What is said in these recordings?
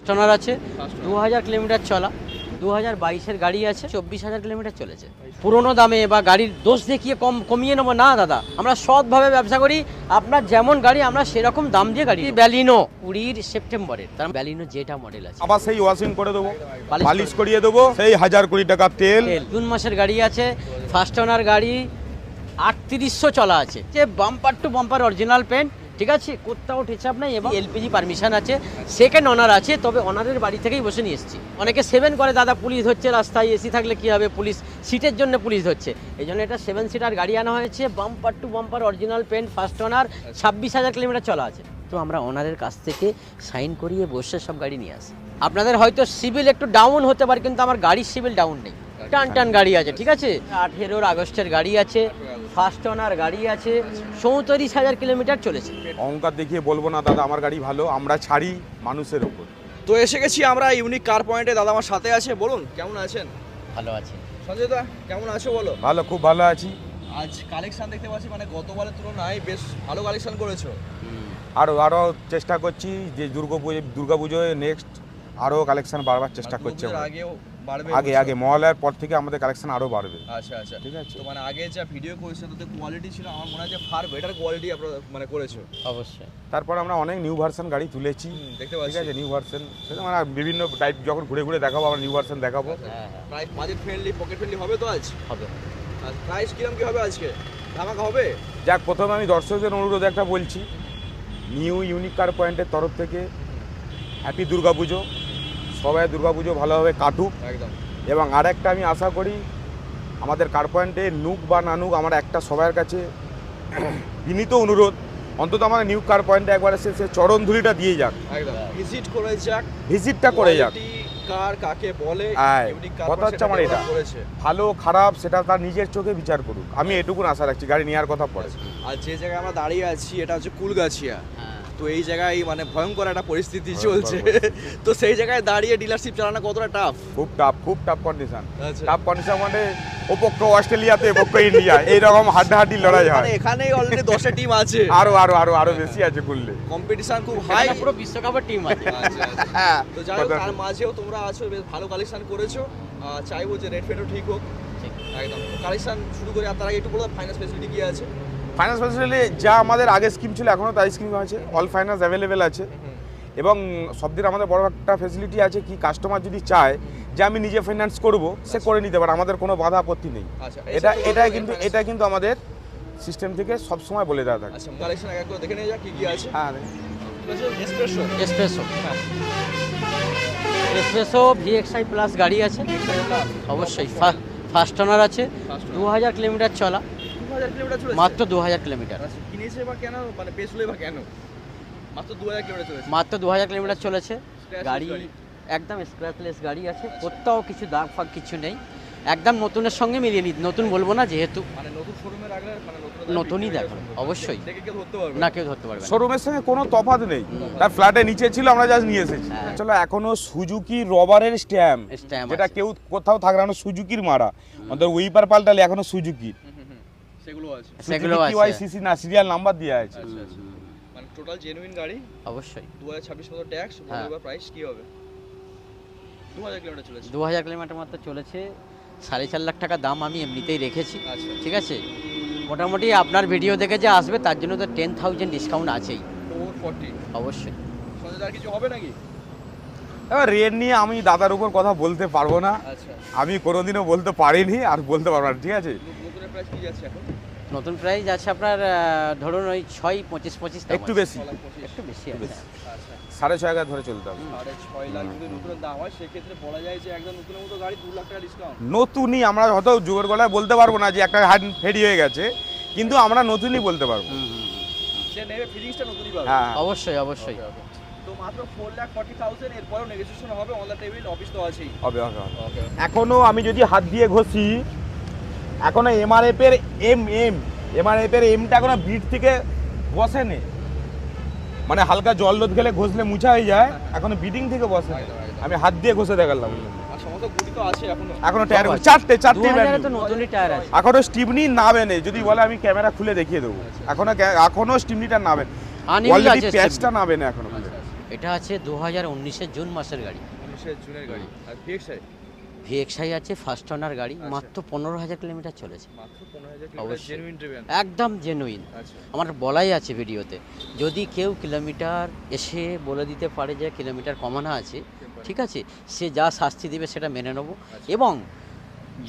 স্টনার আছে দু হাজার কিলোমিটার চলা দু হাজার বাইশের গাড়ি আছে চব্বিশ হাজার কিলোমিটার চলেছে। পুরোনো দামে বা গাড়ির দোষ দেখিয়ে কম কমিয়ে নেব। না দাদা আমরা সৎভাবে ব্যবসা করি আপনার যেমন গাড়ি আমরা সেরকম দাম দিয়ে গাড়ি ব্যালিনো কুড়ির সেপ্টেম্বরের তার ব্যালিনো যেটা মডেল আছে। আবার সেই ওয়াশিং করে দেবো পালিশ করিয়ে দেবো সেই হাজার কুড়ি টাকা তেল। তেল। জুন মাসের গাড়ি আছে ফার্স্ট ওনার গাড়ি আটত্রিশশো চলা আছে। যে bumper to bumper original paint ঠিক আছে, কোথাও টেচাপ নাই এবং এলপিজি পারমিশন আছে সেকেন্ড অনার আছে, তবে অনারের বাড়ি থেকেই বসে নিয়ে এসেছি। অনেকে সেভেন করে, দাদা পুলিশ ধরছে রাস্তায় এসি থাকলে কি হবে? পুলিশ সিটের জন্য পুলিশ ধরছে এই জন্য এটা সেভেন সিটার গাড়ি আনা হয়েছে bumper to bumper original paint first owner ছাব্বিশ হাজার কিলোমিটার চলা আছে। তো আমরা ওনারের কাছ থেকে সাইন করিয়ে বসে সব গাড়ি নিয়ে আসি। আপনাদের হয়তো সিভিল একটু ডাউন হতে পারে, কিন্তু আমার গাড়ির সিভিল ডাউন নেই। টান টান গাড়ি আছে ঠিক আছে? আঠেরোর আগস্টের গাড়ি আছে ফার্স্ট ওনার গাড়ি আছে চৌত্রিশ হাজার কিলোমিটার চলেছে। অহংকার দেখিয়ে বলব না দাদা আমার গাড়ি ভালো আমরা ছাড়ি মানুষের ওপর তো এসে গেছি আমরা ইউনিক কার পয়েন্টে দাদা আমার সাথে আছে বলুন কেমন আছেন? ভালো আছে। সঞ্জয় দা কেমন আছো বলো? ভালো খুব ভালো আছি। আজ কালেকশন দেখতে পাচ্ছি মানে গতবারের তুলনায় বেশ ভালো কালেকশন করেছ। আরও আরও চেষ্টা করছি যে দুর্গা পুজো দুর্গা পুজোয় নেক্সট আরও কালেকশন বাড়বার চেষ্টা করছে আগেও আগে বলছো? আগে মহালয়ার পর থেকে আমাদের কালেকশন আরও বাড়বে। আচ্ছা আচ্ছা। ঠিক আছে? তো মানে আগে যা ভিডিও করেছ তাতে কোয়ালিটি ছিল আমার মনে হয় যে ফার বেটার কোয়ালিটি আপনারা মানে করেছ। অবশ্যই। তারপর আমরা অনেক নিউ ভার্সন গাড়ি তুলেছি। দেখতে ঠিক পাচ্ছি আছে নিউ ভার্সন সেটা মানে বিভিন্ন টাইপ যখন ঘুরে ঘুরে দেখাবো আমরা নিউ ভার্সন দেখাবো। হ্যাঁ হ্যাঁ। Price budget friendly pocket friendly হবে তো আজ? হবে। আর প্রাইস কিরম কি হবে আজকে? ধামাকা হবে? যাক প্রথমে আমি দর্শকদের অনুরোধ একটা বলছি। নিউ ইউনিক কার পয়েন্টের তরফ থেকে হ্যাপি দুর্গাপুজো সবাই দুর্গাপুজো ভালোভাবে কাটুক। একদম। এবং আরেকটা আমি আশা করি আমাদের কার পয়েন্টে নুক বা নানুক আমার একটা সবার কাছে বিনীত অনুরোধ। অন্তত আমার নিউ কার পয়েন্টে একবার এসে সে চরণ ধুলিটা দিয়ে যাক। ভিজিট করে যাক। ভিজিটটা করে যাক। কার কাকে বলে কথা হচ্ছে আমার এটা। করেছে। ভালো খারাপ সেটা তার নিজের চোখে বিচার করুক। আমি এটুকুন আশা রাখছি গাড়ি নেওয়ার কথা পরে আর যে জায়গায় আমরা দাঁড়িয়ে আছি এটা হচ্ছে কুলগাছিয়া। হ্যাঁ। তো এই জায়গায় মানে ভয়ঙ্কর একটা পরিস্থিতি চলছে। তো সেই জায়গায় দাঁড়িয়ে ডিলারশিপ চালানো কতটা টাফ খুব টাফ খুব টাফ কন্ডিশন আচ্ছা। টাফ কন্ডিশন মানে ওপক্ষ অস্ট্রেলিয়াতে এপক্ষ ইন্ডিয়া এইরকম হাড্ডাহাড্ডি লড়াই মানে হয় এখানেই অলরেডি দশটা টিম আছে। আরও আরও আরও আরও বেশি আছে করলে কম্পিটিশন খুব হাই পুরো বিশ্বকাপের টিম আছে। আচ্ছা আচ্ছা। হ্যাঁ। তো যাই হোক তার মাঝেও তোমরা আছো বেশ ভালো কালেকশন করেছ। চাইব যে রেট ফেটও ঠিক হোক। একদম। কালেকশন শুরু করে আর তার আগে একটু বলো ফাইন্যান্স ফেসিলিটি কি আছে? ফাইন্যান্স ফ্যাসিলিটি যা আমাদের আগে স্কিম ছিল এখনও তাই স্কিম আছে অল ফাইন্যান্স অ্যাভেলেবেল আছে। এবং সবদিন আমাদের বড় একটা ফেসিলিটি আছে কি কাস্টমার যদি চায় যে আমি নিজে ফাইন্যান্স করব সে করে নিতে পারে আমাদের কোনো বাধা আপত্তি নেই। আচ্ছা এটা এটা কিন্তু এটা কিন্তু আমাদের সিস্টেম থেকে সব সময় বলে দেওয়া থাকে। আচ্ছা কালেকশন এক এক করে দেখে নিয়ে যাক কি কি আছে। হ্যাঁ S Presso S Presso S Presso VXI plus গাড়ি আছে। অবশ্যই ফার্স্ট ওনার আছে। দু হাজার কিলোমিটার চলা। হাজার কিলোমিটার চলেছে? মাত্র দু হাজার কিলোমিটার। আচ্ছা, কিনেছে বা কেন? মানে পেছলে বা কেন? মাত্র দু হাজার কিলোমিটার চলেছে। মাত্র দু হাজার কিলোমিটার চলেছে। গাড়ি। একদম স্ক্র্যাচলেস গাড়ি আছে। কোথাও কিছু দাগ ফাগ কিছু নেই। একদম নতুনের সঙ্গে মিলিয়ে নি নতুন বলব না যেহেতু মানে নতুন শোরুমে রাখলে মানে নতুনই দেখো অবশ্যই। দেখে কেউ ধরতে পারবে না। কেউ ধরতে পারবে শোরুমের সঙ্গে কোনো তফাৎ নেই। তার ফ্ল্যাটে নিচে ছিল আমরা জাস্ট নিয়ে এসেছি। হ্যাঁ। চলো এখনও সুজুকি রবারের স্ট্যাম্প যেটা কেউ কোথাও থাকলে না সুজুকির মারা। আমাদের উইপার পাল্টালে এখনও সুজুকি। সেগুলো আছে। সেগুলো আছে। সিসি না সিরিয়াল নাম্বার দেওয়া আছে। আচ্ছা আচ্ছা। মানে টোটাল জেনুইন গাড়ি? অবশ্যই। দু হাজার ছাব্বিশ মতো ট্যাক্স। এবার প্রাইস কি হবে? দু হাজার কিলোমিটার চলেছে। দু হাজার কিলোমিটার মাত্র চলেছে। সাড়ে চার লাখ টাকা দাম আমি এমনিতেই রেখেছি। আচ্ছা। ঠিক আছে? মোটামুটি আপনার ভিডিও দেখে যে আসবে তার জন্য তো টেন থাউজেন্ড ডিসকাউন্ট আছেই। অবশ্যই। কিছু হবে নাকি? এবার রেট নিয়ে আমি দাদার উপর কথা বলতে পারব না। আচ্ছা। আমি কোনোদিনও বলতে পারিনি আর বলতে পারব না ঠিক আছে? নতুন প্রাইস আছে আপনার ধরুন ওই ছয় পঁচিশ পঁচিশ একটু বেশি। একটু বেশি আছে। আচ্ছা সাড়ে ছয় হাজার ধরে চলতে হবে। সাড়ে ছয় লাখ যদি নতুনের দাম হয় সেক্ষেত্রে বলা যায় যে একদম নতুনের মতো গাড়ি দু লাখ টাকা ডিসকাউন্ট নতুনই আমরা হয়তো জোর গলায় বলতে পারব না যে একটা হাট ফেরি হয়ে গেছে কিন্তু আমরা নতুনই বলতে পারব। সে নেবে ফিলিংসটা নতুনই পাবে। হ্যাঁ। অবশ্যই অবশ্যই। তো মাত্র ফোর লাখ ফর্টি থাউজেন্ড এরপরেও নেগোসিয়েশন হবে অন দ্য অফিস তো আছেই। হবে হবে হবে। এখনও আমি যদি হাত দিয়ে ঘষি এখনও এমআরএফ এর এম এম এমআরএফ এর এমটা এখনও বিট থেকে বসেনি। মানে হালকা জল লোদ গেলে ঘষলে মুছা হয়ে যায় এখনও বিডিং থেকে বসে। আমি হাত দিয়ে ঘষে দেখালাম। আর সমস্ত গুটি তো আছে এখনও। এখনও টায়ার। চারটে চারটে দু হাজারে value। তো নতুনই টায়ার আছে। এখনও স্টিভনি নাবে নেই। যদি বলে আমি ক্যামেরা খুলে দেখিয়ে দেবো। এখনও এখনও স্টিভনিটা নাবে অলরেডি আছে প্যাচটা নাবে না এখনও। এটা আছে দু হাজার উনিশের জুন মাসের গাড়ি। উনিশের জুনের গাড়ি। আর ভিএক্সআই আছে ফার্স্ট ওনার গাড়ি আচ্ছা। মাত্র পনেরো হাজার কিলোমিটার চলেছে। অবশ্যই। একদম জেনুইন আচ্ছা। আমার বলাই আছে ভিডিওতে যদি কেউ কিলোমিটার এসে বলে দিতে পারে যে কিলোমিটার কমানো আছে ঠিক আছে সে যা শাস্তি দেবে সেটা মেনে নেব। আচ্ছা। এবং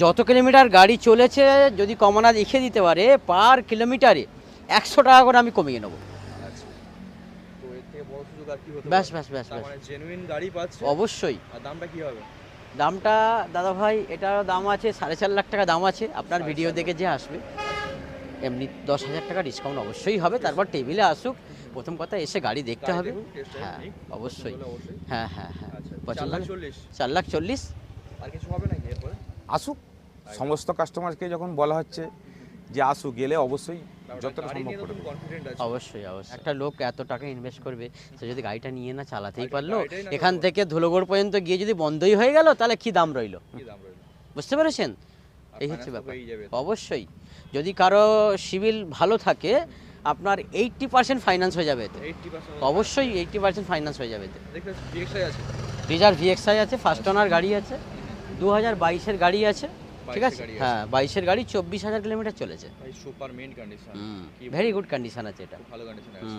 যত কিলোমিটার গাড়ি চলেছে যদি কমানা লিখে দিতে পারে পার কিলোমিটারে একশো টাকা করে আমি কমিয়ে নেব। ব্যাস ব্যাস ব্যাস ব্যাস। মানে জেনুইন গাড়ি পাচ্ছে। অবশ্যই। দামটা কি হবে? দামটা দাদা ভাই এটার দাম আছে সাড়ে চার লাখ টাকা দাম আছে। আপনার ভিডিও দেখে যে আসবে এমনি দশ হাজার টাকা ডিসকাউন্ট অবশ্যই হবে। তারপর টেবিলে আসুক প্রথম কথা এসে গাড়ি দেখতে হবে। হ্যাঁ অবশ্যই। অবশ্যই। হ্যাঁ হ্যাঁ হ্যাঁ আচ্ছা চার পছন্দ লাখ চল্লিশ। চার লাখ চল্লিশ। আর কিছু হবে নাকি এরপরে? আসুক সমস্ত কাস্টমারকে যখন বলা হচ্ছে যে আসুক গেলে অবশ্যই যতটা সম্ভব করে অবশ্যই অবশ্যই। একটা লোক এত টাকা ইনভেস্ট করবে সে যদি গাড়িটা নিয়ে না চালাতেই পারল এখান থেকে ধুলোগড় পর্যন্ত গিয়ে যদি বন্ধই হয়ে গেল তাহলে কি দাম রইল? কি দাম রইল? বুঝতে পেরেছেন? এই হচ্ছে ব্যাপার। যাবে। অবশ্যই। যদি কারও সিভিল ভালো থাকে আপনার এইটটি পার্সেন্ট ফাইন্যান্স হয়ে যাবে এতে। 80% অবশ্যই এইটটি পার্সেন্ট ফাইন্যান্স হয়ে যাবে এতে। দেখতে ভিএক্সআই আছে। রিজার্ভ ভিএক্সআই আছে ফার্স্ট ওনার গাড়ি আছে। দু হাজার বাইশের গাড়ি আছে। ঠিক আছে? গাড়ি হ্যাঁ বাইশের গাড়ি চব্বিশ হাজার কিলোমিটার চলেছে। ভাই super main condition very good condition আছে এটা। ভালো কন্ডিশন আছে।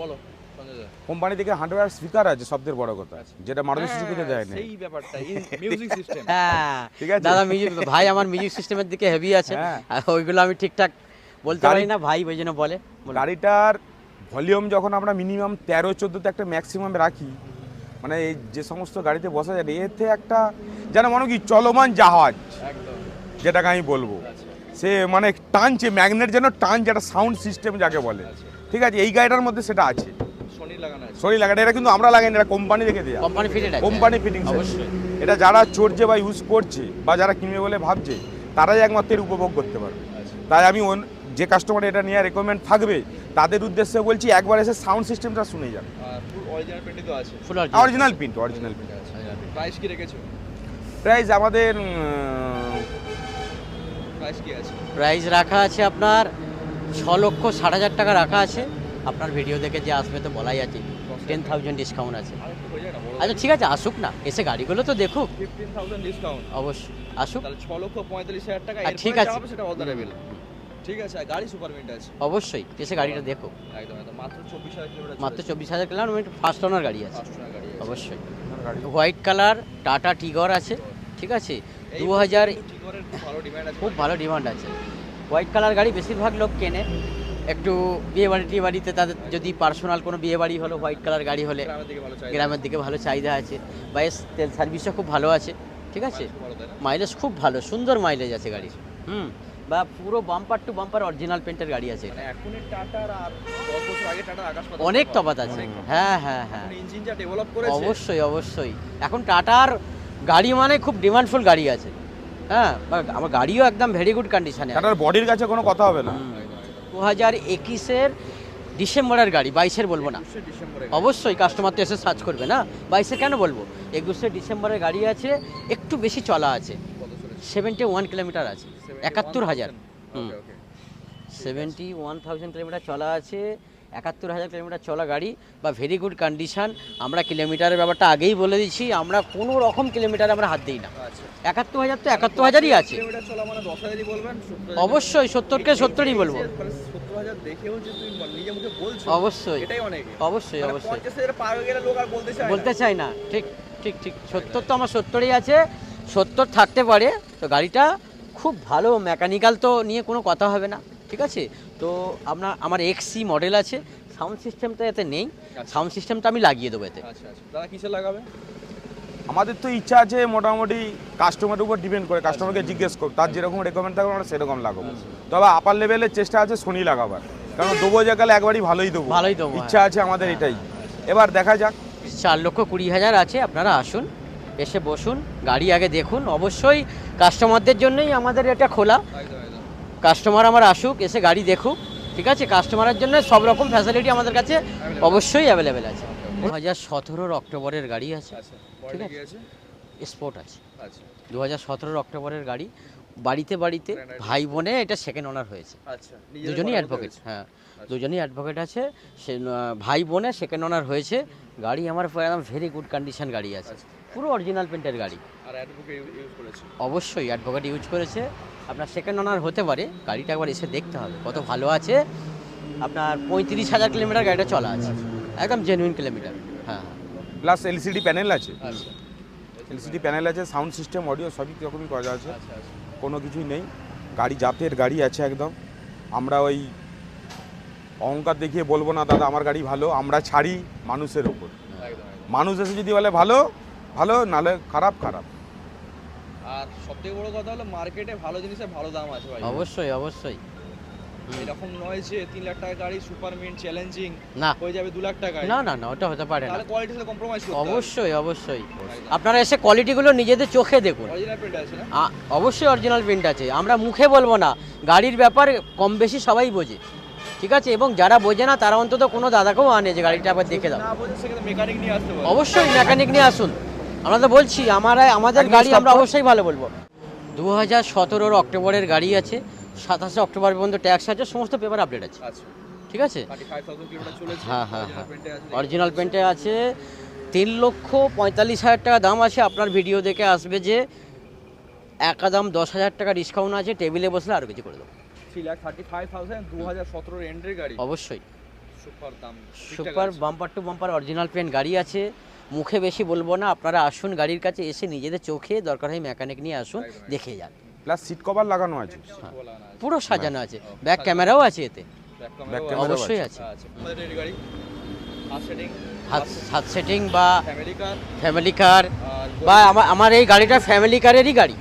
বলো কোম্পানি থেকে হান্ড্রেড স্পিকার আছে বড় কথা। আচ্ছা। যেটা মারুতি সুজুকিতে দেয় না সেই ব্যাপারটা মিউজিক সিস্টেম হ্যাঁ ঠিক আছে? দাদা মিউজিক ভাই আমার মিউজিক সিস্টেমের দিকে হেভি আছে। হ্যাঁ। আর ওইগুলো আমি ঠিকঠাক বলতে পারি না ভাই ওই জন্য বলে। গাড়িটার ভলিউম যখন আমরা মিনিমাম তেরো চোদ্দোতে একটা ম্যাক্সিমাম রাখি মানে এই যে সমস্ত গাড়িতে বসা যায় এতে একটা যেন মনে কি চলমান জাহাজ যেটাকে আমি বলব। আচ্ছা। সে মানে টানছে ম্যাগনেট যেন টানছে একটা সাউন্ড সিস্টেম যাকে বলে। আচ্ছা। ঠিক আছে এই গাড়িটার মধ্যে সেটা আছে। সরি লাগাটা এটা কিন্তু আমরা লাগাই না এটা কোম্পানি রেখে দেওয়া কোম্পানি ফিটিংস এটা যারা চড়ছে বা ইউজ করছে বা যারা কিনবে বলে ভাবছে তারাই একমাত্র এর উপভোগ করতে পারবে। আচ্ছা। তাই আমি যে কাস্টমার এটা নিয়ে রেকমেন্ড থাকবে তাদের উদ্দেশ্যে বলছি একবার এসে সাউন্ড সিস্টেমটা শুনে যান। অরিজিনাল পেন্টই তো আছে। Full original print original print price কি রেখেছো? প্রাইস আমাদের প্রাইস কি আছে? প্রাইস রাখা আছে আপনার ছ লক্ষ ষাট হাজার টাকা রাখা আছে। আপনার ভিডিও দেখে যে আসবে তো বলাই আছে। টেন থাউজেন্ড ডিসকাউন্ট আছে। আচ্ছা ঠিক আছে আসুক না। এসে গাড়িগুলো তো দেখুক। ফিফটিন থাউজেন্ড ডিসকাউন্ট অবশ্যই আসুক। তাহলে ছ লক্ষ পঁয়তাল্লিশ হাজার টাকা ঠিক আছে। সেটা ঠিক আছে আর গাড়ি সুপার মিন্ট আছে। অবশ্যই এসে গাড়িটা দেখুক একদম একদম মাত্র চব্বিশ হাজার কিলোমিটার মাত্র চব্বিশ হাজার কিলোমিটার ফার্স্ট ওনার গাড়ি আছে। অবশ্যই। হোয়াইট কালার টাটা টিগর আছে ঠিক আছে? দু হাজার খুব ভালো ডিমান্ড আছে। হোয়াইট কালার গাড়ি বেশিরভাগ লোক কেনে। একটু বিয়ে বাড়ি টিয়ে বাড়িতে তাদের যদি পার্সোনাল কোনো বিয়ে বাড়ি হলো হোয়াইট কালার গাড়ি হলে গ্রামের দিকে ভালো চাহিদা আছে। বা এর তেল সার্ভিসও খুব ভালো আছে। ঠিক আছে? মাইলেজ খুব ভালো সুন্দর মাইলেজ আছে গাড়ির। হুম। বা পুরো বাম্পার টু বাম্পার অরিজিনাল পেন্টের গাড়ি আছে মানে এখনের টাটার আর দশ বছর আগে টাটার আকাশ পাতাল অনেক তফাৎ। তফাৎ। আছে হ্যাঁ হ্যাঁ। হ্যাঁ অবশ্যই অবশ্যই। এখন টাটার গাড়ি মানে খুব ডিমান্ডফুল গাড়ি আছে। হ্যাঁ বা আমার গাড়িও একদম ভেরি গুড কন্ডিশনে টাটার বডির কাছে কোনো কথা হবে না। দু হাজার একুশের ডিসেম্বরের গাড়ি বাইশের বলব না। অবশ্যই কাস্টমার তো এসে সার্চ করবে না। বাইশে কেন বলব? একুশে ডিসেম্বরের গাড়ি আছে একটু বেশি চলা আছে। সেভেন্টি ওয়ান কিলোমিটার আছে। একাত্তর হাজার। সেভেন্টি ওয়ান থাউজেন্ড কিলোমিটার চলা আছে একাত্তর হাজার কিলোমিটার চলা গাড়ি বা ভেরি গুড কন্ডিশন আমরা কিলোমিটারের ব্যাপারটা আগেই বলে দিচ্ছি আমরা কোনো রকম কিলোমিটার আমরা হাত দিই না। আচ্ছা। একাত্তর হাজার তো একাত্তর হাজারই আছে। মানে অবশ্যই সত্তরকে সত্তরই বলব। বলছো অবশ্যই। অবশ্যই মানে অবশ্যই। বলতে চাই না। ঠিক ঠিক ঠিক। সত্তর তো আমার সত্তরই আছে। সত্তর থাকতে পারে। তো গাড়িটা খুব ভালো মেকানিক্যাল তো নিয়ে কোনো কথা হবে না ঠিক আছে? তো আপনার আমার এক্সি মডেল আছে সাউন্ড সিস্টেমটা এতে নেই সাউন্ড সিস্টেমটা আমি লাগিয়ে দেবো এতে। আচ্ছা আচ্ছা। দাদা কিসে লাগাবে? আমাদের তো ইচ্ছা আছে মোটামুটি কাস্টমারের উপর ডিপেন্ড করে কাস্টমারকে জিজ্ঞেস করো তার যেরকম রেকমেন্ড থাকবে আমরা সেরকম লাগাবো। তবে আপার লেভেলের চেষ্টা আছে সোনি লাগাবার কারণ দেবো জায়গায় একবারই ভালোই দেবো। ভালোই দেবো, ইচ্ছা আছে আমাদের এটাই। এবার দেখা যাক। চার লক্ষ কুড়ি হাজার আছে আপনারা আসুন এসে বসুন গাড়ি আগে দেখুন। অবশ্যই কাস্টমারদের জন্যই আমাদের এটা খোলা। কাস্টমার আমার আসুক এসে গাড়ি দেখুক ঠিক আছে? কাস্টমারের জন্য সব রকম ফ্যাসিলিটি আমাদের কাছে অবশ্যই অ্যাভেলেবেল আছে। দু হাজার সতেরোর অক্টোবরের গাড়ি আছে আচ্ছা কোয়ালিটি আছে। স্পোর্ট আছে? আচ্ছা। দু হাজার সতেরোর অক্টোবরের গাড়ি বাড়িতে বাড়িতে ভাই বোনে এটা সেকেন্ড অনার হয়েছে। আচ্ছা দুজনই অ্যাডভোকেট হ্যাঁ দুজনই অ্যাডভোকেট আছে। সে ভাই বোনে সেকেন্ড অনার হয়েছে। গাড়ি আমার একদম ভেরি গুড কন্ডিশন গাড়ি আছে। আচ্ছা। পুরো অরিজিনাল পেন্টের গাড়ি। আর অ্যাডভোকেট ইউজ করেছে? অবশ্যই অ্যাডভোকেট ইউজ করেছে। আপনার সেকেন্ড অনার হতে পারে গাড়িটা একবার এসে দেখতে হবে কত ভালো আছে। আপনার পঁয়ত্রিশ হাজার কিলোমিটার গাড়িটা চলা আছে। একদম জেনুইন কিলোমিটার হ্যাঁ হ্যাঁ। প্লাস এলসিডি প্যানেল আছে। আচ্ছা। এলসিডি প্যানেল আছে সাউন্ড সিস্টেম অডিও সবই রকমই করা আছে। আচ্ছা আচ্ছা। কোনো কিছুই নেই। গাড়ি জাতের গাড়ি আছে একদম। আমরা ওই অহংকার দেখিয়ে বলব না দাদা আমার গাড়ি ভালো। আমরা ছাড়ি মানুষের ওপর। মানুষ এসে যদি বলে ভালো ভালো নালে খারাপ খারাপ। আর সবথেকে বড় কথা হলো মার্কেটে ভালো জিনিসের ভালো দাম আছে ভাই। অবশ্যই অবশ্যই। এরকম নয় যে তিন লাখ টাকার গাড়ি সুপার মিন্ট চ্যালেঞ্জিং না। হয়ে যাবে দু লাখ টাকায়। না না না ওটা হতে পারে না। তাহলে কোয়ালিটির সাথে কম্প্রোমাইজ করতে অবশ্যই অবশ্যই। আপনারা এসে কোয়ালিটিগুলো নিজেদের চোখে দেখুন। অরিজিনাল প্রিন্ট আছে না? অবশ্যই অরিজিনাল প্রিন্ট আছে। আমরা মুখে বলব না। গাড়ির ব্যাপার কম বেশি সবাই বোঝে। ঠিক আছে? এবং যারা বোঝে না তারা অন্তত কোনো দাদাকেও আনে যে গাড়িটা আবার দেখে দাও। না বলছে সেখানে মেকানিক নিয়ে আসতে পারে। অবশ্যই মেকানিক নিয়ে আসুন। আমরা তো বলছি আমরা আমাদের গাড়ি আমরা অবশ্যই ভালো বলব। দু হাজার সতেরোর অক্টোবরের গাড়ি আছে সাতাশে অক্টোবর পর্যন্ত ট্যাক্স আছে সমস্ত পেপার আপডেট আছে। আচ্ছা। ঠিক আছে? হ্যাঁ, হ্যাঁ, অরিজিনাল হ্যাঁ। অরিজিনাল পেন্টে আছে। তিন লক্ষ পঁয়তাল্লিশ হাজার টাকা দাম আছে আপনার ভিডিও দেখে আসবে যে একা দাম দশ হাজার টাকা ডিসকাউন্ট আছে টেবিলে বসলে আরও কিছু করে দেবো। Three lakh thirty five thousand দু হাজার সতেরোর গাড়ি। অবশ্যই। সুপার দাম। Super bumper to bumper original paint গাড়ি আছে মুখে বেশি বলব না আপনারা আসুন গাড়ির কাছে এসে নিজেদের চোখে দরকার হয় মেকানিক নিয়ে আসুন। দেখে যান। প্লাস সিট কভার লাগানো আছে। আছে। পুরো সাজানো আছে ব্যাক ক্যামেরাও আছে এতে। অবশ্যই আছে। আচ্ছা হাত সেটিং হাত সেটিং বা ফ্যামিলি কার বা আমার আমার এই গাড়িটা ফ্যামিলি কারেরই গাড়ি।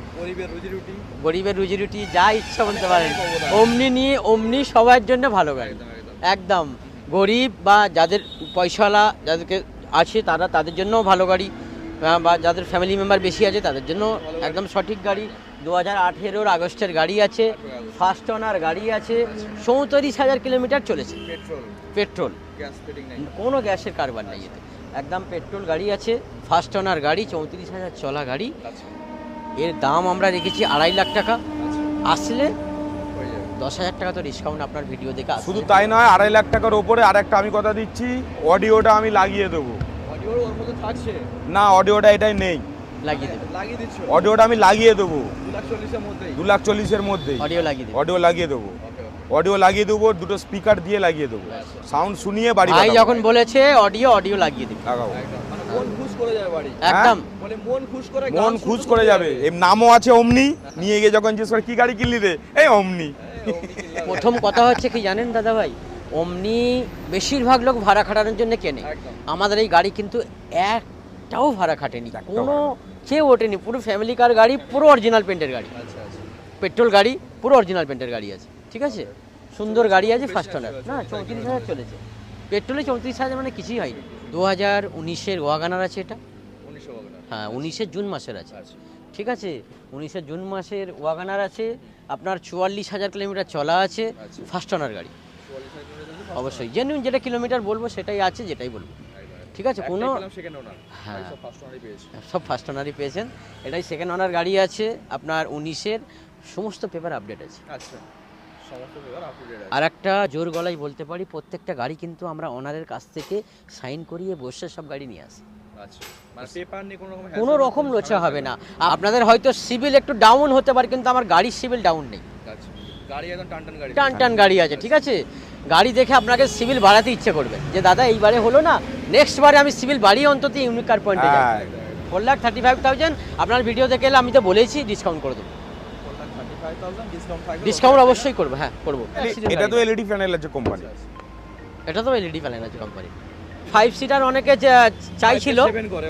গরিবের রুজি রুটি। যা ইচ্ছা বলতে পারেন। অমনি নিয়ে অমনি সবার জন্য ভালো গাড়ি। একদম গরিব বা যাদের পয়সাওয়ালা যাদেরকে আছে তারা তাদের জন্যও ভালো গাড়ি বা যাদের ফ্যামিলি মেম্বার বেশি আছে তাদের জন্য একদম সঠিক গাড়ি। দু হাজার আঠেরোর আগস্টের গাড়ি আছে ফার্স্ট ওনার গাড়ি আছে চৌত্রিশ হাজার কিলোমিটার চলেছে। পেট্রোল। কোনো গ্যাসের কারবার নেই এতে। একদম পেট্রোল গাড়ি আছে ফার্স্ট ওনার গাড়ি চৌত্রিশ হাজার চলা গাড়ি। আচ্ছা। এর দাম আমরা রেখেছি আড়াই লাখ টাকা। আচ্ছা। আসলে দশ হাজার টাকা তো ডিসকাউন্ট আপনার ভিডিও দেখে শুধু তাই নয় আড়াই লাখ টাকার ওপরে আরেকটা আমি কথা দিচ্ছি অডিওটা আমি লাগিয়ে দেবো। অডিওর ওর মধ্যে থাকছে? না অডিওটা এটাই নেই। লাগিয়ে দেবে। অডিওটা আমি লাগিয়ে দেবো। দু লাখ চল্লিশের মধ্যেই? অডিও লাগিয়ে দেবে। অডিও লাগিয়ে দেবো। অডিও লাগিয়ে দেবো দুটো স্পিকার দিয়ে লাগিয়ে দেবো। সাউন্ড শুনিয়ে বাড়ি ভাই যখন বলেছে অডিও অডিও লাগিয়ে দেবে। লাগাবো। একদম। মানে মন খুশ করে যাবে বাড়ি। একদম। বলে মন খুশ করে হ্যাঁ? মন নামও আছে অমনি। নিয়ে গিয়ে যখন জিজ্ঞেস করে কি গাড়ি কিনলি রে? এই অমনি। প্রথম কথা হচ্ছে কি জানেন দাদা ভাই অমনি বেশিরভাগ লোক ভাড়া খাটানোর জন্য কেনে। আমাদের এই গাড়ি কিন্তু একটাও ভাড়া খাটেনি। কোনো কেউ ওঠেনি। পুরো ফ্যামিলি কার গাড়ি পুরো অরিজিনাল পেন্টের গাড়ি। আচ্ছা আচ্ছা। পেট্রোল গাড়ি পুরো অরিজিনাল পেন্টের গাড়ি আছে। ঠিক আছে? সুন্দর গাড়ি আছে ফার্স্ট ওনার না চৌত্রিশ হাজার চলেছে। পেট্রোলে চৌত্রিশ হাজার মানে কিছুই হয়নি। দু হাজার উনিশের ওয়াগানার আছে এটা। হ্যাঁ উনিশের জুন মাসের আছে। আচ্ছা। ঠিক আছে? উনিশে জুন মাসের ওয়াগানার আছে আপনার চুয়াল্লিশ হাজার কিলোমিটার চলা আছে আচ্ছা। ফার্স্ট ওনার গাড়ি। চুয়াল্লিশ হাজার কিলোমিটার অবশ্যই জেনুইন যেটা কিলোমিটার বলব সেটাই আছে যেটাই বলব। ঠিক আছে কোনো। হ্যাঁ। সব ফার্স্ট ওনারই পেয়েছেন। এটাই সেকেন্ড ওনার গাড়ি আছে আপনার উনিশের সমস্ত পেপার আপডেট আছে। আচ্ছা সমস্ত পেপার আপডেট আছে। আর একটা জোর গলায় বলতে পারি প্রত্যেকটা গাড়ি কিন্তু আমরা ওনারের কাছ থেকে সাইন করিয়ে বসে সব গাড়ি নিয়ে আসি। আচ্ছা। মানে কোনো রকম লোচা হবে না। আপনাদের হয়তো সিভিল একটু ডাউন হতে পারে কিন্তু আমার গাড়ির সিভিল ডাউন নেই। আচ্ছা। গাড়ি টান টান গাড়ি। আছে ঠিক আছে? গাড়ি দেখে আপনাকে সিভিল বাড়াতে ইচ্ছে করবে। যে দাদা এইবারে হলো না নেক্সট বারে আমি সিভিল বাড়িয়ে অন্তত ইউনিক কার পয়েন্টে যাই four lakh thirty five thousand আপনার ভিডিও দেখে এলে আমি তো বলেছি ডিসকাউন্ট করে দেবো। ডিসকাউন্ট ডিসকাউন্ট অবশ্যই করব হ্যাঁ করব। এটা তো এলইডি প্যানেল আছে কোম্পানি এটা তো এলইডি প্যানেল আছে কোম্পানি ফাইভ সিটার অনেকে চাইছিল।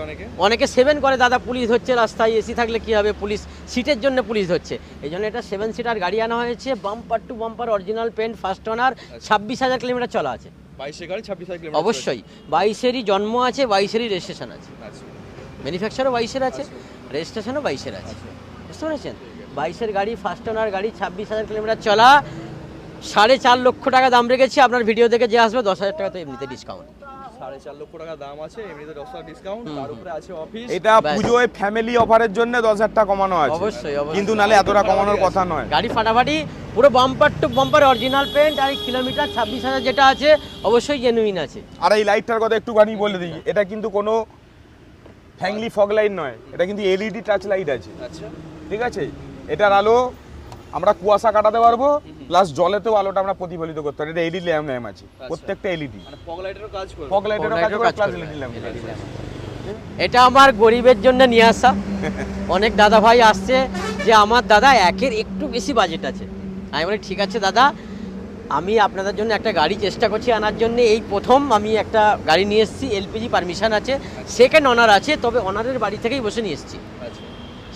অনেকে। অনেকে সেভেন করে দাদা পুলিশ ধরছে রাস্তায় এসি থাকলে কি হবে? পুলিশ সিটের জন্য পুলিশ ধরছে। এই জন্য এটা সেভেন সিটার গাড়ি আনা হয়েছে। Bumper to bumper original paint first owner ছাব্বিশ হাজার কিলোমিটার চলা আছে। অবশ্যই। বাইশেরই জন্ম আছে বাইশেরই রেজিস্ট্রেশন আছে। আচ্ছা। ম্যানুফ্যাকচারও বাইশের আছে রেজিস্ট্রেশনও বাইশের আছে। বুঝতে পেরেছেন? বাইশের গাড়ি ফার্স্ট ওনার গাড়ি ছাব্বিশ হাজার কিলোমিটার চলা। সাড়ে চার লক্ষ টাকা দাম রেখেছি। আপনার ভিডিও দেখে যে আসবে দশ হাজার টাকা তো এমনিতে ডিসকাউন্ট সাড়ে চার লক্ষ টাকা দাম আছে এমনিতে দশ টাকা ডিসকাউন্ট তার উপরে আছে অফিস এটা পুজোয় ফ্যামিলি অফারের জন্য দশ হাজার টাকা কমানো আছে। অবশ্যই অবশ্যই। কিন্তু নালে এতটা কমানোর কথা নয়। গাড়ি ফাটাফাটি পুরো bumper to bumper original paint R kilometre ছাব্বিশ হাজার যেটা আছে অবশ্যই জেনুইন আছে। আর এই লাইটটার কথা একটুখানি বলে দিই এটা কিন্তু কোনো ফ্যাংলি ফগ লাইট নয় এটা কিন্তু এলইডি টাচ লাইট আছে। আচ্ছা। ঠিক আছে? এটার আলো আমরা কুয়াশা কাটাতে পারব প্লাস জলেতেও আলোটা আমরা প্রতিফলিত করতে পারি। এটা এলইডি ল্যাম্প ল্যাম্প আছে। প্রত্যেকটা এলইডি মানে ফগ লাইটেরও কাজ করবে। ফগ লাইটেরও কাজ করে প্লাস এলইডি ল্যাম্প এটা আমার গরিবের জন্য নিয়ে আসা। অনেক দাদা ভাই আসছে যে আমার দাদা একের একটু বেশি বাজেট আছে। আমি বলি ঠিক আছে দাদা আমি আপনাদের জন্য একটা গাড়ি চেষ্টা করছি আনার জন্য। এই প্রথম আমি একটা গাড়ি নিয়ে এসেছি এলপিজি পারমিশন আছে। সেকেন্ড অনার আছে তবে অনারের বাড়ি থেকেই বসে নিয়ে এসেছি। আচ্ছা।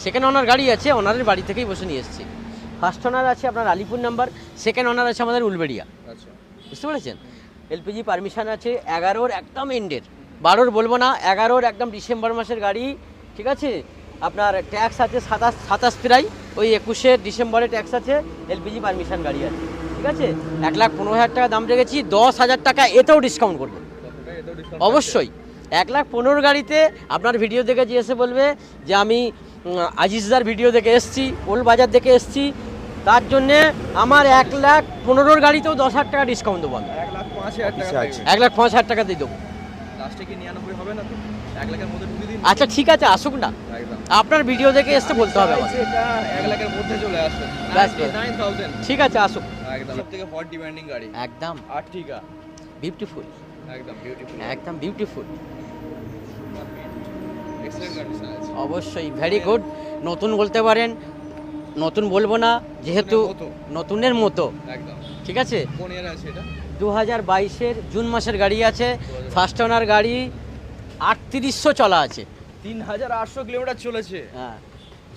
সেকেন্ড অনার গাড়ি আছে অনারের বাড়ি থেকেই বসে নিয়ে এসেছি। ফার্স্ট অনার আছে আপনার আলিপুর নাম্বার সেকেন্ড অনার আছে আমাদের উলবেড়িয়া। আচ্ছা। বুঝতে পেরেছেন? এলপিজি পারমিশন আছে এগারোর একদম এন্ডের বারোর বলব না এগারোর একদম ডিসেম্বর মাসের গাড়ি ঠিক আছে? আপনার ট্যাক্স আছে সাতাশ সাতাশ প্রায় ওই একুশে ডিসেম্বরে ট্যাক্স আছে এলপিজি পারমিশন গাড়ি আছে ঠিক আছে? এক লাখ পনেরো হাজার টাকা দাম রেখেছি দশ হাজার টাকা এতেও ডিসকাউন্ট করব। অবশ্যই। এক লাখ পনেরো গাড়িতে আপনার ভিডিও দেখে যে এসে বলবে যে আমি আজিজদার ভিডিও দেখে এসছি ওল বাজার দেখে এসছি তার জন্যে আমার এক লাখ পনেরোর গাড়িতেও দশ হাজার টাকা ডিসকাউন্ট দেবো আমি। এক লাখ পাঁচ হাজার টাকা আচ্ছা, আচ্ছা। এক লাখ পাঁচ হাজার টাকা দিয়ে দেবো। লাস্টে কি নিরানব্বই হবে না তো? এক লাখের মধ্যে ঢুকে দিন। আচ্ছা ঠিক আছে আসুক না। একদম। আপনার ভিডিও দেখে এসে বলতে হবে আমাকে। এটা এক লাখের মধ্যে চলে আসবে। ব্যাস, ব্যাস। নাইন থাউজেন্ড ঠিক আছে আসুক। একদম। সব থেকে হট ডিমান্ডিং গাড়ি। একদম। বিউটিফুল একদম বিউটিফুল একদম বিউটিফুল এক্সেলেন্ট কন্ডিশন অবশ্যই ভেরি গুড নতুন বলতে পারেন নতুন বলব না যেহেতু নতুনের মতো। একদম। ঠিক আছে? কোন ইয়ার আছে এটা? দু হাজার বাইশের জুন মাসের গাড়ি আছে ফার্স্ট ওনার গাড়ি আটত্রিশশো চলা আছে। তিন হাজার আটশো কিলোমিটার চলেছে। হ্যাঁ।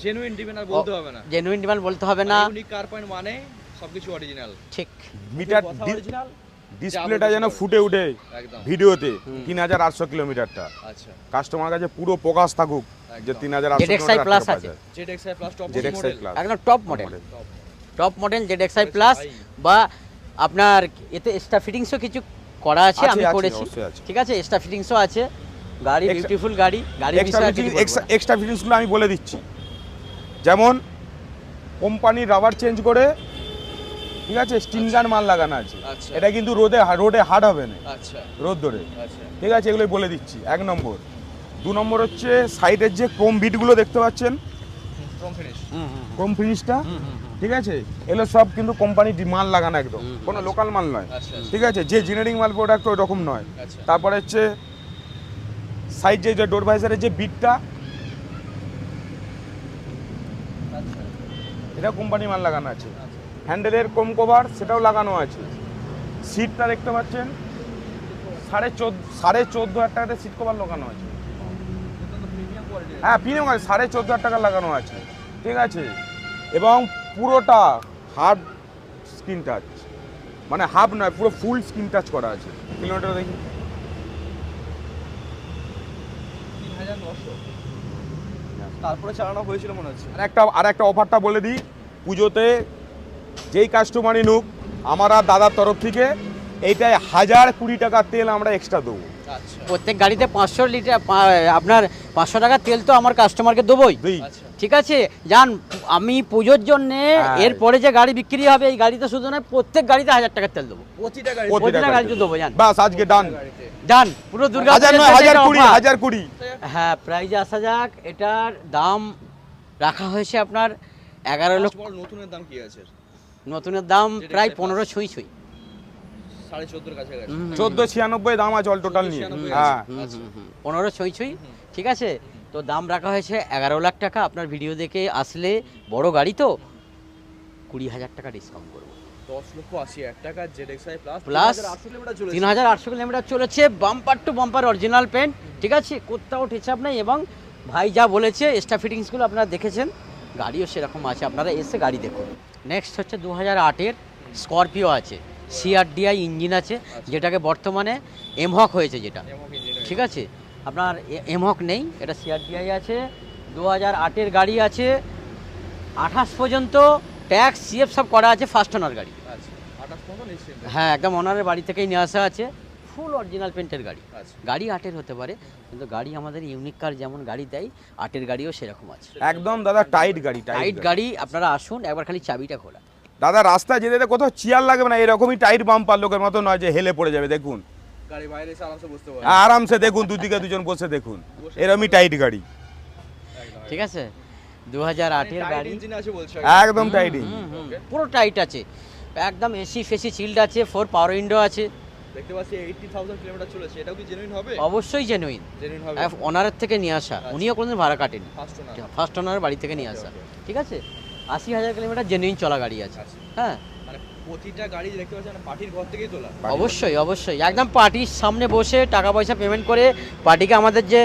জেনুইন ডিমান্ড আর বলতে হবে না। জেনুইন ডিমান্ড বলতে হবে না। ইউনিক কার পয়েন্ট মানে সবকিছু অরিজিনাল ঠিক। মিটার কথা অরিজিনাল ডিসপ্লেটা যেন ফুটে উঠে ভিডিওতে তিন হাজার আটশো কিলোমিটারটা। আচ্ছা। কাস্টমার কাছে পুরো প্রকাশ থাকুক যে তিন হাজার আটশো আছে। প্লাস টপ মডেল একদম top model top model Z XI plus বা আপনার এতে এক্সট্রা ফিটিংসও কিছু করা আছে আমি করেছি। ঠিক আছে এক্সট্রা ফিটিংসও আছে। গাড়ি বিউটিফুল গাড়ি গাড়ি এক্সট্রা এক্সট্রা ফিটিংসগুলো আমি বলে দিচ্ছি। যেমন কোম্পানির রাবার চেঞ্জ করে ঠিক আছে? স্টিন গান মাল লাগানো আছে। আচ্ছা। এটা কিন্তু রোদে রোডে হার্ড হবে না। আচ্ছা। রোদ ধরে। আচ্ছা। ঠিক আছে? এগুলোই বলে দিচ্ছি। এক নম্বর। দু নম্বর হচ্ছে সাইডের যে ক্রোম বিটগুলো দেখতে পাচ্ছেন? ক্রোম ফিনিশটা ঠিক আছে? এগুলো সব কিন্তু কোম্পানির মাল লাগানো একদম। কোনো লোকাল মাল নয়। ঠিক আছে? যে জেনারিং মাল প্রোডাক্ট ওই রকম নয়। আচ্ছা। তারপরে হচ্ছে সাইড যে ডোর ভাইজারের যে বিটটা এটা কোম্পানি মাল লাগানো আছে। হ্যান্ডেলের কম কভার সেটাও লাগানো আছে। সিটটা দেখতে পাচ্ছেন সাড়ে চোদ্দ সাড়ে চোদ্দ হাজার টাকাতে সিট কভার লাগানো আছে। হ্যাঁ প্রিমিয়াম আছে সাড়ে চোদ্দ হাজার টাকা লাগানো আছে ঠিক আছে? এবং পুরোটা হাফ স্ক্রিন টাচ মানে হাফ নয় পুরো ফুল স্ক্রিন টাচ করা আছে। কিলোমিটার দেখি তারপরে চালানো হয়েছিল মনে হচ্ছে। আর একটা আর একটা অফারটা বলে দিই। পুজোতে যেই কাস্টমারই নুক আমার আর দাদার তরফ থেকে এইটায় হাজার কুড়ি টাকা তেল আমরা এক্সট্রা দেবো। আচ্ছা। প্রত্যেক গাড়িতে পাঁচশো লিটার আপনার পাঁচশো টাকা তেল তো আমার কাস্টমারকে দেবোই। আচ্ছা ঠিক আছে? জান আমি পুজোর জন্য হ্যাঁ। এরপরে যে গাড়ি বিক্রি হবে এই গাড়িতে শুধু নয় প্রত্যেক গাড়িতে হাজার টাকার তেল দেবো। প্রতিটা গাড়ি প্রতিটা প্রতিটা গাড়িতে। দেবো জান। বাস আজকে ডান ডান পুরো দুর্গা হাজার কুড়ি হাজার কুড়ি। হ্যাঁ প্রাইজে আসা যাক এটার দাম রাখা হয়েছে আপনার এগারো লক্ষ নতুনের দাম কি আছে? নতুনের দাম প্রায় পনেরো ছুঁই ছুঁই চোদ্দ ছিয়ানব্বই দাম আছে অল টোটাল নিয়ে। হ্যাঁ। হুম। হুম, হুম। পনেরো ছুঁই ছুঁই ঠিক আছে? তো দাম রাখা হয়েছে এগারো লাখ টাকা। আপনার ভিডিও দেখে আসলে বড় গাড়ি তো। কুড়ি হাজার টাকা ডিসকাউন্ট করব। তিন হাজার আটশো কিলোমিটার চলেছে। Bumper to bumper original paint ঠিক আছে? কোথাও ঠেচাপ নেই এবং ভাই যা বলেছে এক্সট্রা ফিটিংসগুলো আপনারা দেখেছেন। গাড়িও সেরকম আছে। আপনারা এসে গাড়ি দেখুন। নেক্সট হচ্ছে দু হাজার আটের স্করপিও আছে সিআরডিআই ইঞ্জিন আছে যেটাকে বর্তমানে এমহক হয়েছে যেটা। ঠিক আছে? আপনার এমহক নেই এটা সিআরডিআই আছে দু হাজার আটের গাড়ি আছে আঠাশ পর্যন্ত ট্যাক্স সিএফ সব করা আছে ফার্স্ট ওনার গাড়ি। আচ্ছা হ্যাঁ একদম ওনারের বাড়ি থেকেই নিয়ে আসা আছে। ফুল অরিজিনাল পেন্টের গাড়ি। আচ্ছা। গাড়ি আটের হতে পারে কিন্তু গাড়ি আমাদের ইউনিক কার যেমন গাড়ি দেয় আটের গাড়িও সেরকম আছে। একদম দাদা টাইট গাড়ি টাইট গাড়ি। আপনারা আসুন একবার খালি চাবিটা খোলা। দাদা রাস্তায় যেতে যেতে কোথাও চেয়ার লাগবে না এরকমই টাইট বাম্পার লোকের মতো নয় যে হেলে পড়ে যাবে দেখুন। গাড়ি বাইরে এসে আরামসে দেখুন দুদিকে দুজন বসে দেখুন এরমই টাইট গাড়ি। ঠিক আছে? দু হাজার আটের গাড়ি। একদম টাইট হুম, হুম, পুরো টাইট আছে। একদম এসি ফেসি চিল্ড আছে ফোর পাওয়ার উইন্ডো আছে। দেখতে পাচ্ছি এইটটি থাউজেন্ড কিলোমিটার চলেছে। এটাও কি জেনুইন হবে? অবশ্যই জেনুইন জেনুইন হবে। ওনারের থেকে নিয়ে আসা। উনিও কোনোদিন ভাড়া কাটেনি। ফার্স্ট ওনার বাড়ি থেকে নিয়ে আসা। ঠিক আছে? আশি হাজার কিলোমিটার জেনুইন চলা গাড়ি আছে। আচ্ছা। হ্যাঁ? প্রতিটা গাড়ি দেখতে পাচ্ছি মানে পার্টির ঘর থেকেই তোলা। অবশ্যই অবশ্যই। একদম পার্টির সামনে বসে টাকা পয়সা পেমেন্ট করে পার্টিকে আমাদের যে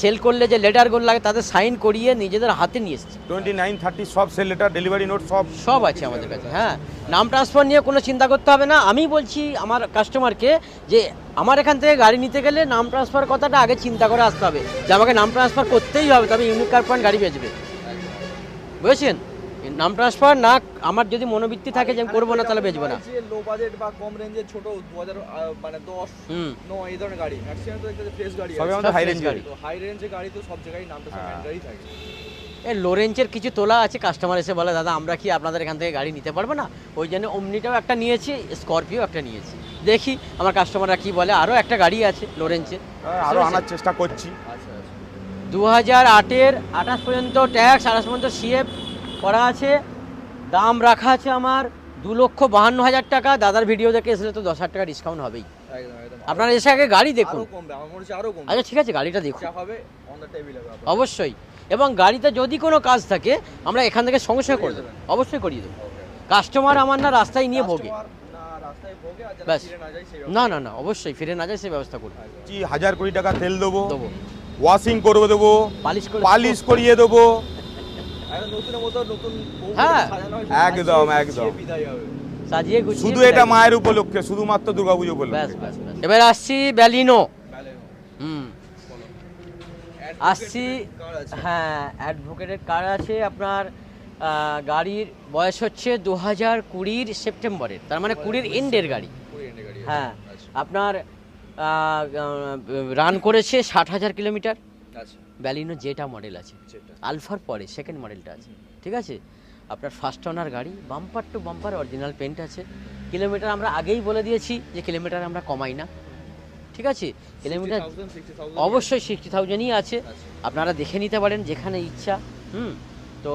সেল করলে যে লেটারগুলো লাগে তাদের সাইন করিয়ে নিজেদের হাতে নিয়ে এসছে। টোয়েন্টি নাইন থার্টি সব সেল লেটার ডেলিভারি নোট সব সব আছে আমাদের কাছে হ্যাঁ। নাম ট্রান্সফার নিয়ে কোনো চিন্তা করতে হবে না। আমি বলছি আমার কাস্টমারকে যে আমার এখান থেকে গাড়ি নিতে গেলে নাম ট্রান্সফার কথাটা আগে চিন্তা করে আসতে হবে। যে আমাকে নাম ট্রান্সফার করতেই হবে তবে ইউনিক কার পয়েন্ট গাড়ি বেচবে। বুঝেছেন? নাম ট্রান্সফার না আমার যদি মনোবৃত্তি থাকে যে আমি করব না তাহলে বেচবো না। লো বাজেট বা কম রেঞ্জের ছোট দু হাজার মানে দশ হুম। ন এই ধরনের গাড়ি ম্যাক্সিমাম তো ফ্রেশ গাড়ি সবই আমাদের সব হাই রেঞ্জ গাড়ি। গাড়ি। তো হাই রেঞ্জের গাড়ি তো সব জায়গায় নামটা সব হ্যাঁ। গাড়ি থাকে। এই লোরেঞ্চের কিছু তোলা আছে কাস্টমার এসে বলে দাদা আমরা কি আপনাদের এখান থেকে গাড়ি নিতে পারব না? ওই জন্য অমনিটাও একটা নিয়েছি স্করপিও একটা নিয়েছি। দেখি আমার কাস্টমাররা কি বলে আরও একটা গাড়ি আছে লো লোরেঞ্চের আরও আনার চেষ্টা করছি। আচ্ছা আচ্ছা দু হাজার আটের আঠাশ পর্যন্ত ট্যাক্স আঠাশ পর্যন্ত সিএফ করা আছে দাম রাখা আছে আমার দু লক্ষ বাহান্ন হাজার টাকা। দাদার ভিডিও দেখে এসলে তো দশ হাজার টাকা ডিসকাউন্ট হবেই। আপনারা এসে আগে গাড়ি দেখুন। আচ্ছা ঠিক আছে গাড়িটা দেখুন। অবশ্যই। এবং গাড়িতে যদি কোনো কাজ থাকে আমরা এখান থেকে সঙ্গে সঙ্গে করে দেবো। অবশ্যই করিয়ে দেবো। কাস্টমার আমার না রাস্তায় নিয়ে ভোগে। ব্যাস। না না না না অবশ্যই ফিরে না যায় সে ব্যবস্থা করব হাজার কোটি টাকা তেল দেবো। দেবো। ওয়াশিং করবে দেবো। পালিশ পালিশ করিয়ে দেবো। হ্যাঁ, একদম, একদম। সাজিয়ে গুছিয়ে শুধু এটা মায়ের উপলক্ষে শুধুমাত্র দুর্গাপুজো ব্যাস উপলক্ষে। ব্যাস ব্যাস এবার আসছি ব্যালিনো। হুম। আসছি। হ্যাঁ অ্যাডভোকেটের কার আছে? আপনার গাড়ির বয়স হচ্ছে দু হাজার কুড়ির সেপ্টেম্বরের। তার মানে কুড়ির এন্ডের গাড়ি। হ্যাঁ আচ্ছা, আপনার রান করেছে ষাট হাজার কিলোমিটার। আচ্ছা, ব্যালিনো যেটা মডেল আছে। আলফার পরে সেকেন্ড মডেলটা আছে। ঠিক আছে? আপনার ফার্স্ট ওনার গাড়ি bumper to bumper original paint আছে। কিলোমিটার আমরা আগেই বলে দিয়েছি যে কিলোমিটার আমরা কমাই না। ঠিক আছে? কিলোমিটার 60,000, 60,000 অবশ্যই সিক্সটি থাউজেন্ডই আছে। আপনারা দেখে নিতে পারেন যেখানে ইচ্ছা। হুম? তো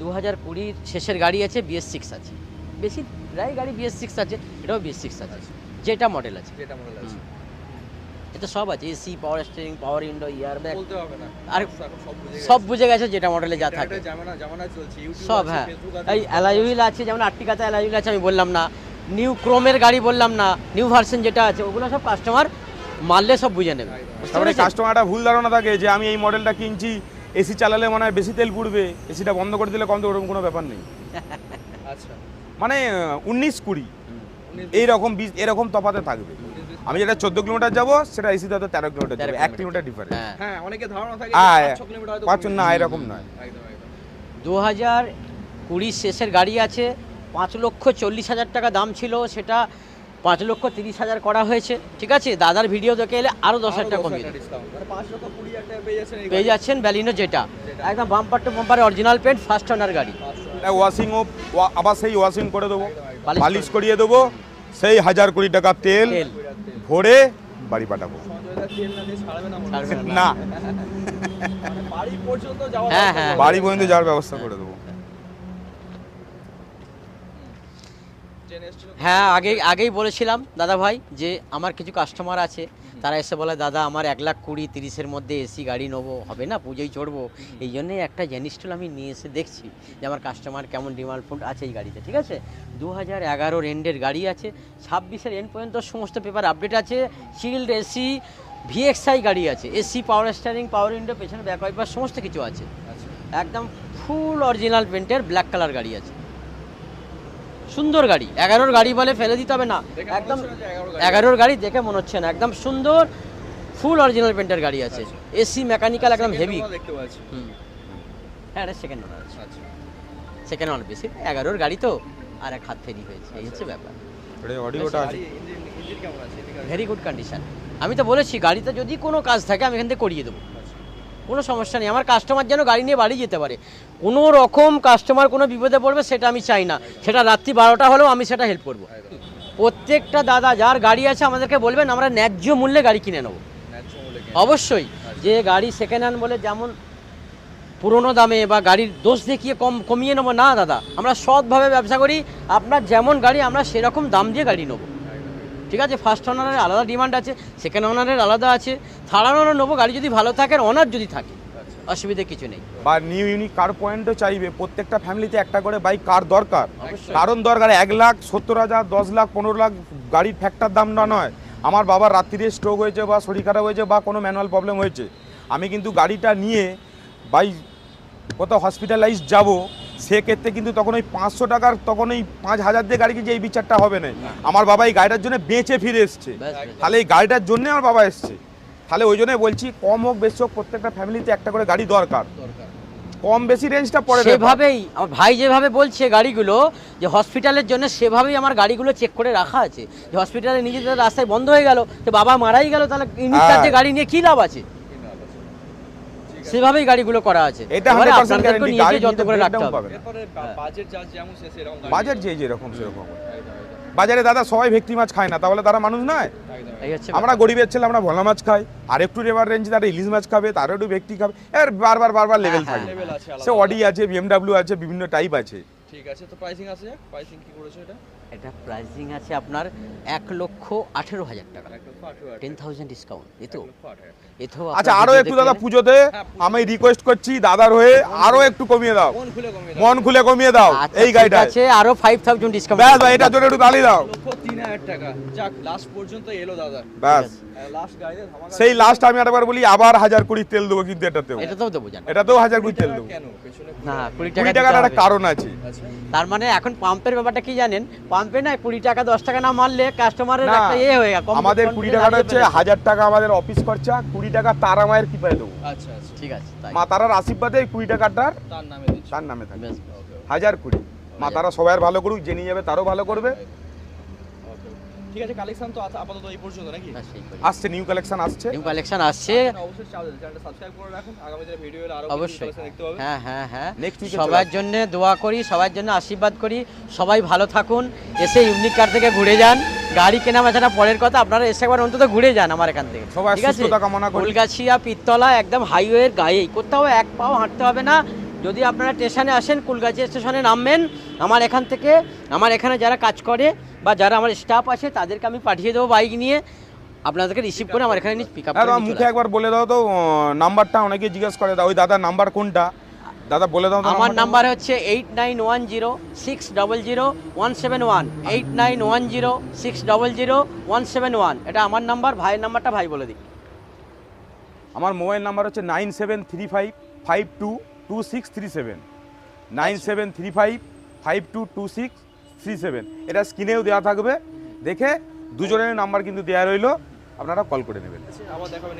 দু হাজার কুড়ির শেষের গাড়ি আছে বিএস সিক্স আছে। বেশি প্রায় গাড়ি বিএস সিক্স আছে এটাও বিএস সিক্স আছে। যেটা মডেল আছে। যেটা মডেল আছে। এটা সব আছে AC power steering power window airbag বলতে হবে না। আর এখন সব বুঝে সব বুঝে গেছে যেটা মডেলে যা থাকে। একটা জামানা জামানা চলছে ইউটিউব সব হ্যাঁ। এই অ্যালাইহুইল আছে যেমন আর্টিকাতে অ্যালাইহুইল আছে আমি বললাম না। নিউ ক্রোমের গাড়ি বললাম না নিউ ভার্সন যেটা আছে ওগুলো সব কাস্টমার মারলে সব বুঝে নেবে। তারপরে কাস্টমারটা ভুল ধারণা থাকে যে আমি এই মডেলটা কিনছি এসি চালালে মনে হয় বেশি তেল পুড়বে এসিটা বন্ধ করে দিলে কম তো ওরকম কোনো ব্যাপার নেই। আচ্ছা। মানে উনিশ কুড়ি এইরকম এরকম তফাতে থাকবে। আমি যেটা চোদ্দ কিলোমিটার যাব সেটা এসিতে হয়তো তেরো কিলোমিটার যাবে। এক কিলোমিটার। ডিফারেন্স হ্যাঁ। হ্যাঁ অনেকে ধারণা থাকে পাঁচ না এরকম নয়। দু হাজার কুড়ির শেষের গাড়ি আছে পাঁচ লক্ষ চল্লিশ হাজার টাকা দাম ছিল সেটা পাঁচ লক্ষ তিরিশ হাজার করা হয়েছে। ঠিক আছে? দাদার ভিডিও দেখে এলে আরও দশ হাজার টাকা কমিয়ে। মানে কুড়ি পেয়ে যাচ্ছেন ব্যালিনো যেটা। একদম bumper to bumper original paint first owner গাড়ি। ওয়াশিংও আবার সেই ওয়াশিং করে দেবো। পালিশ পালিশ করিয়ে দেবো। সেই হাজার কোটি টাকা তেল। ভরে বাড়ি পাঠাবো। না। হ্যাঁ, হ্যাঁ। বাড়ি পর্যন্ত যাওয়ার ব্যবস্থা করে দেবো। হ্যাঁ আগে আগেই বলেছিলাম দাদা ভাই যে আমার কিছু কাস্টমার আছে তারা এসে বলে দাদা আমার এক লাখ কুড়ি তিরিশের মধ্যে এসি গাড়ি নেব হবে না? পুজোয় চড়বো। এই জন্যই একটা জিনিসটা আমি নিয়ে এসে দেখছি যে আমার কাস্টমার কেমন ডিমান্ড ফুড আছে এই গাড়িতে ঠিক আছে? দু হাজার এগারোর এন্ডের গাড়ি আছে ছাব্বিশের এন্ড পর্যন্ত সমস্ত পেপার আপডেট আছে শিল্ড এসি ভিএক্সআই গাড়ি আছে AC power steering power window পেছনে ব্যাক ওয়াইপার সমস্ত কিছু আছে। আচ্ছা। একদম ফুল অরিজিনাল পেন্টের ব্ল্যাক কালার গাড়ি আছে। সুন্দর গাড়ি। এগারোর গাড়ি বলে ফেলে দিতে হবে না। একদম হচ্ছে না যে 11 গাড়ি। এগারোর গাড়ি দেখে মনে হচ্ছে না। একদম সুন্দর ফুল অরিজিনাল পেন্টের গাড়ি আছে। এসি মেকানিক্যাল একদম হেভি হ্যাঁ এটা সেকেন্ড ওনার আছে। আচ্ছা। সেকেন্ড ওনার বেশি এগারোর গাড়ি তো আর এক হাত ফেরি হয়েছে। এই হচ্ছে ব্যাপার। অডিওটা আছে। এদিকে আছে। ভেরি গুড কন্ডিশন আমি তো বলেছি গাড়িতে যদি কোনো কাজ থাকে আমি এখান থেকে করিয়ে দেবো। আচ্ছা। কোনো সমস্যা নেই। আমার কাস্টমার যেন গাড়ি নিয়ে বাড়ি যেতে পারে। কোনো রকম কাস্টমার কোনো বিপদে পড়বে সেটা আমি চাই না। সেটা রাত্রি বারোটা হলেও আমি সেটা হেল্প করব। প্রত্যেকটা দাদা যার গাড়ি আছে আমাদেরকে বলবেন, আমরা ন্যায্য মূল্যে গাড়ি কিনে নেব। অবশ্যই যে গাড়ি সেকেন্ড হ্যান্ড বলে যেমন পুরোনো দামে বা গাড়ির দোষ দেখিয়ে কম কমিয়ে নেব, না দাদা। আমরা সৎভাবে ব্যবসা করি, আপনার যেমন গাড়ি, আমরা সেরকম দাম দিয়ে গাড়ি নেব। ঠিক আছে? ফার্স্ট ওনারের আলাদা ডিমান্ড আছে সেকেন্ড ওনারের আলাদা আছে। থার্ড ওনার নেব গাড়ি যদি ভালো থাকে ওনার যদি থাকে। আচ্ছা। অসুবিধা কিছু নেই। বা নিউ ইউনিক কার পয়েন্টও চাইবে প্রত্যেকটা ফ্যামিলিতে একটা করে বাইক কার দরকার। কারণ দরকার এক লাখ সত্তর হাজার দশ লাখ পনেরো লাখ গাড়ির ফ্যাক্টর দাম না নয়। আমার বাবার রাত্রিরে স্ট্রোক হয়েছে বা শরীর খারাপ হয়েছে বা কোনো ম্যানুয়াল প্রবলেম হয়েছে। আমি কিন্তু গাড়িটা নিয়ে বাই কোথাও হসপিটালাইজ যাব সেক্ষেত্রে কিন্তু তখন ওই পাঁচশো টাকার তখন ওই পাঁচ হাজার দিয়ে গাড়ি কিনছে এই বিচারটা হবে না। আমার বাবা এই গাড়িটার জন্য বেঁচে ফিরে এসছে। তাহলে এই গাড়িটার জন্যে আমার বাবা এসছে। তাহলে ওই জন্যই বলছি কম হোক বেশি হোক প্রত্যেকটা ফ্যামিলিতে একটা করে গাড়ি দরকার। কম বেশি রেঞ্জটা পড়ে। সেভাবেই আমার ভাই যেভাবে বলছে গাড়িগুলো যে হসপিটালের জন্য সেভাবেই আমার গাড়িগুলো চেক করে রাখা আছে। যে হসপিটালে নিজেদের রাস্তায় বন্ধ হয়ে গেল তো বাবা মারাই গেল তাহলে ইউনিট হ্যাঁ। গাড়ি নিয়ে কি লাভ আছে কিনে আলাদা। ঠিক আছে। সেভাবেই গাড়িগুলো করা আছে। এটা এবারে 100% আপনাদেরকে গ্যারান্টি গাড়ি যত করে রাখতে হবে। এরপরে হ্যাঁ। বাজেট চার্জ যেমন সে সেরকম গাড়ি। বাজার যে যেরকম সেরকম। একদম, একদম, বাজারে দাদা সবাই ভেটকি মাছ খায় না তাহলে তারা মানুষ নয়। আমরা গরিবের ছেলে আমরা ভোলা মাছ খাই আর একটু রেবার রেঞ্জ তারা ইলিশ মাছ খাবে তারও একটু ভেটকি খাবে এর বারবার বারবার লেভেল হ্যাঁ, থাকে সে অডি আছে বিএমডাব্লিউ আছে বিভিন্ন টাইপ আছে। ঠিক আছে তো প্রাইসিং আছে প্রাইসিং কি করেছ এটা? এটা প্রাইসিং আছে আপনার এক লক্ষ আঠেরো হাজার টাকা। টেন থাউজেন্ড ডিসকাউন্ট এ তো। এ তো আচ্ছা আরও আরও একটু দাদা পুজোতে হ্যাঁ, আমি রিকোয়েস্ট করছি দাদার হয়ে আরও একটু কমিয়ে দাও। মন খুলে কমিয়ে দাও। আচ্ছা, এই গাড়িটা আছে আরও ফাইভ থাউজেন্ড ডিসকাউন্ট ব্যাস এটার জন্য একটু তালি দাও। হাজার টাকা। যাক লাস্ট পর্যন্ত এলো দাদা। ব্যাস। লাস্ট গাড়িতে সেই লাস্ট আমি আরেকবার বলি আবার হাজার কুড়ি তেল দেবো কিন্তু এটাতেও। এটাতেও দেবো জানো। এটাতেও হাজার কুড়ি তেল দেবো। কেন? না কুড়ি কুড়ি টাকা টাকার একটা কারণ আছে। আচ্ছা। তার মানে এখন পাম্পের ব্যাপারটা কি জানেন? পাম্পে না কুড়ি টাকা দশ টাকা না মারলে কাস্টমারের একটা ইয়ে হয়ে গেল। আমাদের কুড়ি টাকাটা হচ্ছে হাজার টাকা আমাদের অফিস খরচা কুড়ি টাকা তারা মায়ের কৃপায় দেবো। আচ্ছা আচ্ছা। ঠিক আছে মা তারার আশীর্বাদে এই কুড়ি টাকাটার তার নামে তার নামে থাকে। হাজার কুড়ি। মা তারা সবাই ভালো করুক জেনে যাবে তারও ভালো করবে। ঠিক আছে কালেকশন তো আছে আপাতত এই পর্যন্ত নাকি? করি। আসছে নিউ কালেকশন আসছে। নিউ কালেকশন আসছে। অবশ্যই চ্যানেলটা সাবস্ক্রাইব করে রাখুন। আগামী দিনে ভিডিও আরও অবশ্যই। দেখতে পাবেন। হ্যাঁ হ্যাঁ হ্যাঁ। সবার জন্য দোয়া করি সবার জন্য আশীর্বাদ করি। সবাই ভালো থাকুন এসে ইউনিক কার থেকে ঘুরে যান। গাড়ি কেনা বেচাটা পরের কথা আপনারা এসে একবার অন্তত ঘুরে যান আমার এখান থেকে। ঠিক আছে? সুস্থতা কামনা করি। কুলগাছিয়া পিত্তলা একদম হাইওয়ের গায়েই। কোথাও এক পাও হাঁটতে হবে না। যদি আপনারা স্টেশনে আসেন কুলগাছিয়া স্টেশনে নামবেন আমার এখান থেকে আমার এখানে যারা কাজ করে বা যারা আমার স্টাফ আছে তাদেরকে আমি পাঠিয়ে দেবো বাইক নিয়ে। আপনাদেরকে রিসিভ করে আমার এখানে পিক আপ মুখে একবার বলে দাও তো নাম্বারটা অনেকে জিজ্ঞেস করে দাও ওই দাদার নাম্বার কোনটা? দাদা বলে দাও আমার নাম্বার হচ্ছে eight nine one zero six double zero one seven one eight nine one zero six double zero one seven one এটা আমার নাম্বার ভাইয়ের নাম্বারটা ভাই বলে দিই আমার মোবাইল নাম্বার হচ্ছে nine seven three five five two two six three seven nine seven three five five two two six three seven এটা স্ক্রিনেও দেওয়া থাকবে। দেখে দুজনের নাম্বার কিন্তু দেওয়া রইল। আপনারা কল করে নেবেন। আবার দেখাবেন